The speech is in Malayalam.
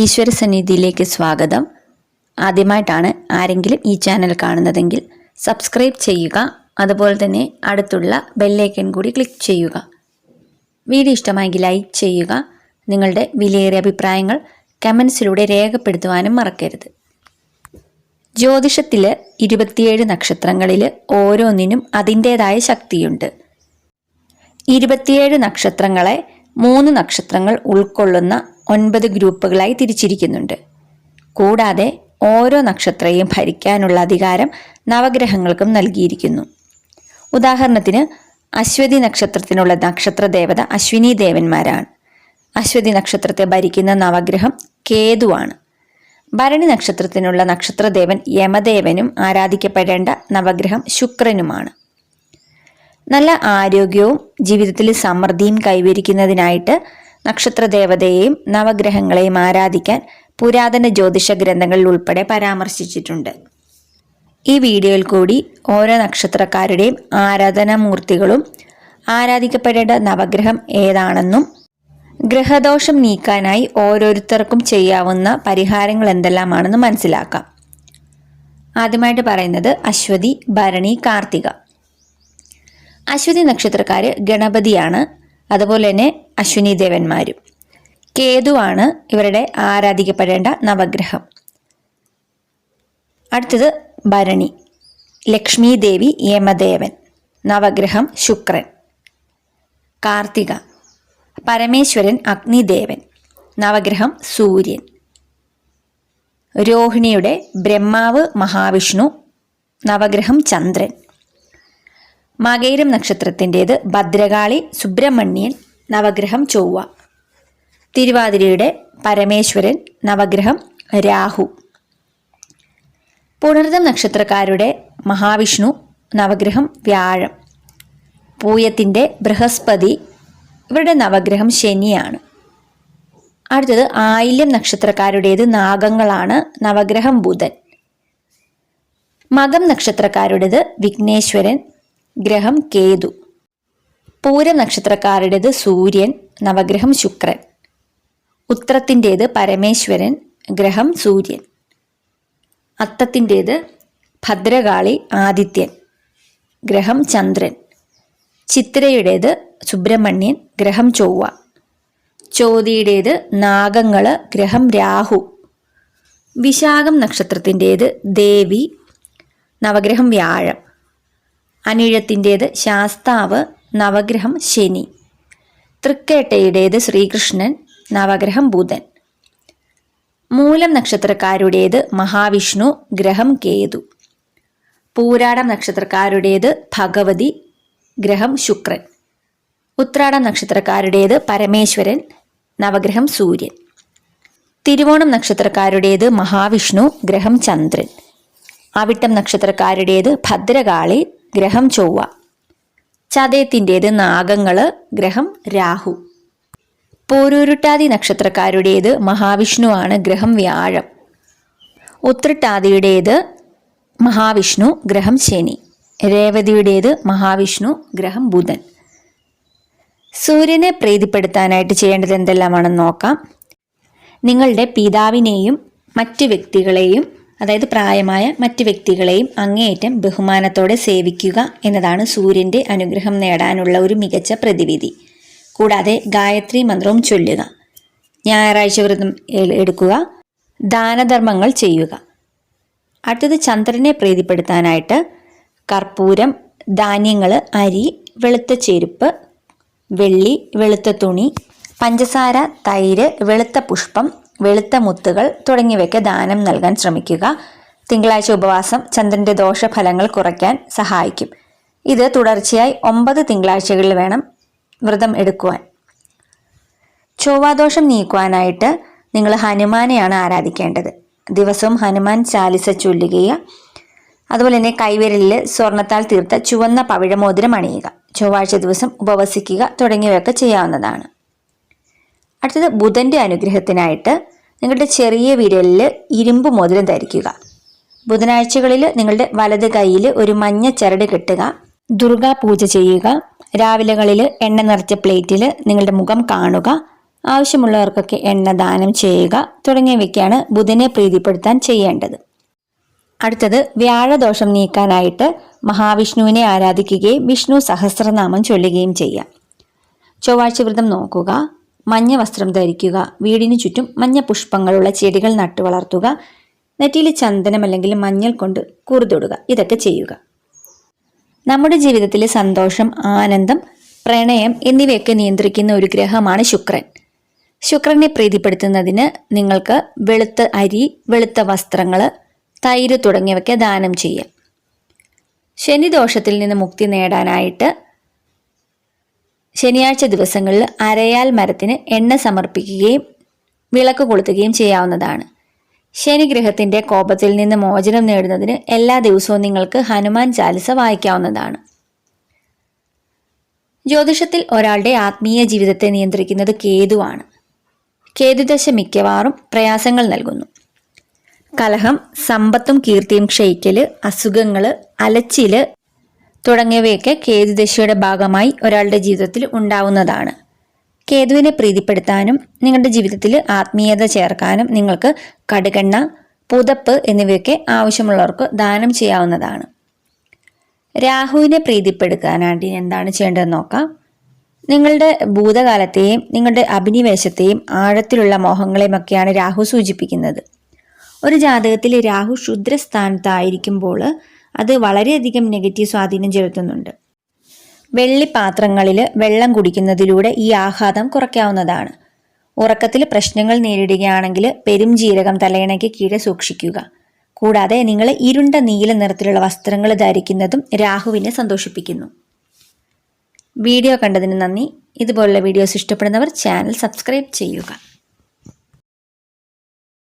ഈശ്വര സന്നിധിയിലേക്ക് സ്വാഗതം. ആദ്യമായിട്ടാണ് ആരെങ്കിലും ഈ ചാനൽ കാണുന്നതെങ്കിൽ സബ്സ്ക്രൈബ് ചെയ്യുക. അതുപോലെ തന്നെ അടുത്തുള്ള ബെല്ലൈക്കൺ കൂടി ക്ലിക്ക് ചെയ്യുക. വീഡിയോ ഇഷ്ടമായെങ്കിൽ ലൈക്ക് ചെയ്യുക. നിങ്ങളുടെ വിലയേറിയ അഭിപ്രായങ്ങൾ കമൻസിലൂടെ രേഖപ്പെടുത്തുവാനും മറക്കരുത്. ജ്യോതിഷത്തിൽ ഇരുപത്തിയേഴ് നക്ഷത്രങ്ങളിൽ ഓരോന്നിനും അതിന്റേതായ ശക്തിയുണ്ട്. ഇരുപത്തിയേഴ് നക്ഷത്രങ്ങളെ മൂന്ന് നക്ഷത്രങ്ങൾ ഉൾക്കൊള്ളുന്ന ഒൻപത് ഗ്രൂപ്പുകളായി തിരിച്ചിരിക്കുന്നുണ്ട്. കൂടാതെ ഓരോ നക്ഷത്രയും ഭരിക്കാനുള്ള അധികാരം നവഗ്രഹങ്ങൾക്കും നൽകിയിരിക്കുന്നു. ഉദാഹരണത്തിന് അശ്വതി നക്ഷത്രത്തിനുള്ള നക്ഷത്ര ദേവത അശ്വിനി ദേവന്മാരാണ്. അശ്വതി നക്ഷത്രത്തെ ഭരിക്കുന്ന നവഗ്രഹം കേതുവാണ്. ഭരണി നക്ഷത്രത്തിനുള്ള നക്ഷത്രദേവൻ യമദേവനും ആരാധിക്കപ്പെടേണ്ട നവഗ്രഹം ശുക്രനുമാണ്. നല്ല ആരോഗ്യവും ജീവിതത്തിൽ സമൃദ്ധിയും കൈവരിക്കുന്നതിനായിട്ട് നക്ഷത്രദേവതയെയും നവഗ്രഹങ്ങളെയും ആരാധിക്കാൻ പുരാതന ജ്യോതിഷ ഗ്രന്ഥങ്ങളിൽ ഉൾപ്പെടെ പരാമർശിച്ചിട്ടുണ്ട്. ഈ വീഡിയോയിൽ കൂടി ഓരോ നക്ഷത്രക്കാരുടെയും ആരാധനാമൂർത്തികളും ആരാധിക്കപ്പെടേണ്ട നവഗ്രഹം ഏതാണെന്നും ഗ്രഹദോഷം നീക്കാനായി ഓരോരുത്തർക്കും ചെയ്യാവുന്ന പരിഹാരങ്ങൾ എന്തെല്ലാമാണെന്ന് മനസ്സിലാക്കാം. ആദ്യമായിട്ട് പറയുന്നത് അശ്വതി ഭരണി കാർത്തിക. അശ്വതി നക്ഷത്രക്കാർ ഗണപതിയാണ്. അതുപോലെ തന്നെ അശ്വിനി ദേവന്മാരും കേതുവാണ് ഇവരുടെ ആരാധിക്കപ്പെടേണ്ട നവഗ്രഹം. അടുത്തത് ഭരണി. ലക്ഷ്മി ദേവി യമദേവൻ. നവഗ്രഹം ശുക്രൻ. കാർത്തിക. പരമേശ്വരൻ അഗ്നിദേവൻ. നവഗ്രഹം സൂര്യൻ. രോഹിണിയുടെ ബ്രഹ്മാവ് മഹാവിഷ്ണു. നവഗ്രഹം ചന്ദ്രൻ. മകൈരം നക്ഷത്രത്തിന്റേത് ഭദ്രകാളി സുബ്രഹ്മണ്യൻ. നവഗ്രഹം ചൊവ്വ. തിരുവാതിരയുടെ പരമേശ്വരൻ നവഗ്രഹം രാഹു. പുണർദം നക്ഷത്രക്കാരുടെ മഹാവിഷ്ണു നവഗ്രഹം വ്യാഴം. പൂയത്തിന്റെ ബൃഹസ്പതി ഇവരുടെ നവഗ്രഹം ശനിയാണ്. അടുത്തത് ആയില്യം നക്ഷത്രക്കാരുടേത് നാഗങ്ങളാണ് നവഗ്രഹം ബുധൻ. മകം നക്ഷത്രക്കാരുടേത് വിഘ്നേശ്വരൻ ഗ്രഹം കേതു. പൂരം നക്ഷത്രക്കാരുടേത് സൂര്യൻ നവഗ്രഹം ശുക്രൻ. ഉത്രത്തിന്റേത് പരമേശ്വരൻ ഗ്രഹം സൂര്യൻ. അത്തത്തിന്റേത് ഭദ്രകാളി ആദിത്യൻ ഗ്രഹം ചന്ദ്രൻ. ചിത്രയുടേത് സുബ്രഹ്മണ്യൻ ഗ്രഹം ചൊവ്വ. ചോതിയുടേത് നാഗങ്ങൾ ഗ്രഹം രാഹു. വിശാഖം നക്ഷത്രത്തിന്റേത് ദേവി നവഗ്രഹം വ്യാഴം. അനിഴത്തിന്റേത് ശാസ്താവ് നവഗ്രഹം ശനി. തൃക്കേട്ടയുടേത് ശ്രീകൃഷ്ണൻ നവഗ്രഹം ബുധൻ. മൂലം നക്ഷത്രക്കാരുടേത് മഹാവിഷ്ണു ഗ്രഹം കേതു. പൂരാടം നക്ഷത്രക്കാരുടേത് ഭഗവതി ഗ്രഹം ശുക്രൻ. ഉത്രാടം നക്ഷത്രക്കാരുടേത് പരമേശ്വരൻ നവഗ്രഹം സൂര്യൻ. തിരുവോണം നക്ഷത്രക്കാരുടേത് മഹാവിഷ്ണു ഗ്രഹം ചന്ദ്രൻ. അവിട്ടം നക്ഷത്രക്കാരുടേത് ഭദ്രകാളി ഗ്രഹം ചൊവ്വ. ചതയത്തിന്റേത് നാഗങ്ങൾ ഗ്രഹം രാഹു. പോരൂരുട്ടാതി നക്ഷത്രക്കാരുടേത് മഹാവിഷ്ണുവാണ് ഗ്രഹം വ്യാഴം. ഉത്രട്ടാതിയുടേത് മഹാവിഷ്ണു ഗ്രഹം ശനി. രേവതിയുടേത് മഹാവിഷ്ണു ഗ്രഹം ബുധൻ. സൂര്യനെ പ്രീതിപ്പെടുത്താനായിട്ട് ചെയ്യേണ്ടത് എന്തെല്ലാമാണെന്ന് നോക്കാം. നിങ്ങളുടെ പിതാവിനെയും മറ്റ് വ്യക്തികളെയും അതായത് പ്രായമായ മറ്റ് വ്യക്തികളെയും അങ്ങേയറ്റം ബഹുമാനത്തോടെ സേവിക്കുക എന്നതാണ് സൂര്യന്റെ അനുഗ്രഹം നേടാനുള്ള ഒരു മികച്ച പ്രതിവിധി. കൂടാതെ ഗായത്രി മന്ത്രവും ചൊല്ലുക. ഞായറാഴ്ച വ്രതം എടുക്കുക. ദാനധർമ്മങ്ങൾ ചെയ്യുക. അടുത്തത് ചന്ദ്രനെ പ്രീതിപ്പെടുത്താനായിട്ട് കർപ്പൂരം ധാന്യങ്ങൾ അരി വെളുത്ത ചെരുപ്പ് വെള്ളി വെളുത്ത തുണി പഞ്ചസാര തൈര് വെളുത്ത പുഷ്പം വെളുത്ത മുത്തുകൾ തുടങ്ങിയവയ്ക്ക് ദാനം നൽകാൻ ശ്രമിക്കുക. തിങ്കളാഴ്ച ഉപവാസം ചന്ദ്രന്റെ ദോഷഫലങ്ങൾ കുറയ്ക്കാൻ സഹായിക്കും. ഇത് തുടർച്ചയായി ഒമ്പത് തിങ്കളാഴ്ചകളിൽ വേണം വ്രതം എടുക്കുവാൻ. ചൊവ്വാദോഷം നീക്കുവാനായിട്ട് നിങ്ങൾ ഹനുമാനെയാണ് ആരാധിക്കേണ്ടത്. ദിവസവും ഹനുമാൻ ചാലിസ ചൊല്ലുകയും അതുപോലെ തന്നെ കൈവിരലിൽ സ്വർണത്താൽ തീർത്ത ചുവന്ന പവിഴമോതിരം അണിയുക. ചൊവ്വാഴ്ച ദിവസം ഉപവസിക്കുക തുടങ്ങിയവയൊക്കെ ചെയ്യാവുന്നതാണ്. അടുത്തത് ബുധന്റെ അനുഗ്രഹത്തിനായിട്ട് നിങ്ങളുടെ ചെറിയ വിരലിൽ ഇരുമ്പ് മോതിരം ധരിക്കുക. ബുധനാഴ്ചകളിൽ നിങ്ങളുടെ വലത് കൈയിൽ ഒരു മഞ്ഞ ചരട് കെട്ടുക. ദുർഗാ പൂജ ചെയ്യുക. രാവിലെകളിൽ എണ്ണ നിറച്ച പ്ലേറ്റിൽ നിങ്ങളുടെ മുഖം കാണുക. ആവശ്യമുള്ളവർക്കൊക്കെ എണ്ണ ദാനം ചെയ്യുക. തുടങ്ങിയവയ്ക്കാണ് ബുധനെ പ്രീതിപ്പെടുത്താൻ ചെയ്യേണ്ടത്. അടുത്തത് വ്യാഴദോഷം നീക്കാനായിട്ട് മഹാവിഷ്ണുവിനെ ആരാധിക്കുകയും വിഷ്ണു സഹസ്രനാമം ചൊല്ലുകയും ചെയ്യാം. ചൊവ്വാഴ്ച വ്രതം നോക്കുക. മഞ്ഞ വസ്ത്രം ധരിക്കുക വീടിനു ചുറ്റും മഞ്ഞ പുഷ്പങ്ങളുള്ള ചെടികൾ നട്ടു വളർത്തുക നെറ്റിയിൽ ചന്ദനം അല്ലെങ്കിൽ മഞ്ഞൾ കൊണ്ട് കുറുതൊടുക ഇതൊക്കെ ചെയ്യുക. നമ്മുടെ ജീവിതത്തിലെ സന്തോഷം ആനന്ദം പ്രണയം എന്നിവയൊക്കെ നിയന്ത്രിക്കുന്ന ഒരു ഗ്രഹമാണ് ശുക്രൻ. ശുക്രനെ പ്രീതിപ്പെടുത്തുന്നതിന് നിങ്ങൾക്ക് വെളുത്ത അരി വെളുത്ത വസ്ത്രങ്ങൾ തൈര് തുടങ്ങിയവയ്ക്ക് ദാനം ചെയ്യാം. ശനിദോഷത്തിൽ നിന്ന് മുക്തി നേടാനായിട്ട് ശനിയാഴ്ച ദിവസങ്ങളിൽ അരയാൽ മരത്തിന് എണ്ണ സമർപ്പിക്കുകയും വിളക്ക് കൊളുത്തുകയും ചെയ്യാവുന്നതാണ്. ശനിഗ്രഹത്തിന്റെ കോപത്തിൽ നിന്ന് മോചനം നേടുന്നതിന് എല്ലാ ദിവസവും നിങ്ങൾക്ക് ഹനുമാൻ ചാലിസ വായിക്കാവുന്നതാണ്. ജ്യോതിഷത്തിൽ ഒരാളുടെ ആത്മീയ ജീവിതത്തെ നിയന്ത്രിക്കുന്നത് കേതുവാണ്. കേതുദശ മിക്കവാറും പ്രയാസങ്ങൾ നൽകുന്നു. കലഹം സമ്പത്തും കീർത്തിയും ക്ഷയിക്കൽ അസുഖങ്ങൾ അലച്ചിൽ തുടങ്ങിയവയൊക്കെ കേതുദശയുടെ ഭാഗമായി ഒരാളുടെ ജീവിതത്തിൽ ഉണ്ടാവുന്നതാണ്. കേതുവിനെ പ്രീതിപ്പെടുത്താനും നിങ്ങളുടെ ജീവിതത്തിൽ ആത്മീയത ചേർക്കാനും നിങ്ങൾക്ക് കടുകെണ്ണ പുതപ്പ് എന്നിവയൊക്കെ ആവശ്യമുള്ളവർക്ക് ദാനം ചെയ്യാവുന്നതാണ്. രാഹുവിനെ പ്രീതിപ്പെടുക്കാനായിട്ട് എന്താണ് ചെയ്യേണ്ടതെന്ന് നോക്കാം. നിങ്ങളുടെ ഭൂതകാലത്തെയും നിങ്ങളുടെ അഭിനിവേശത്തെയും ആഴത്തിലുള്ള മോഹങ്ങളെയും ഒക്കെയാണ് രാഹു സൂചിപ്പിക്കുന്നത്. ഒരു ജാതകത്തിൽ രാഹു ക്ഷുദ്രസ്ഥാനത്തായിരിക്കുമ്പോൾ അത് വളരെയധികം നെഗറ്റീവ് സ്വാധീനം ചെലുത്തുന്നുണ്ട്. വെള്ളിപ്പാത്രങ്ങളിൽ വെള്ളം കുടിക്കുന്നതിലൂടെ ഈ ആഘാതം കുറയ്ക്കാവുന്നതാണ്. ഉറക്കത്തിൽ പ്രശ്നങ്ങൾ നേരിടുകയാണെങ്കിൽ പെരുംജീരകം തലയിണയ്ക്ക് കീഴെ സൂക്ഷിക്കുക. കൂടാതെ നിങ്ങൾ ഇരുണ്ട നീല നിറത്തിലുള്ള വസ്ത്രങ്ങൾ ധരിക്കുന്നതും രാഹുവിനെ സന്തോഷിപ്പിക്കുന്നു. വീഡിയോ കണ്ടതിന് നന്ദി. ഇതുപോലുള്ള വീഡിയോസ് ഇഷ്ടപ്പെടുന്നവർ ചാനൽ സബ്സ്ക്രൈബ് ചെയ്യുക.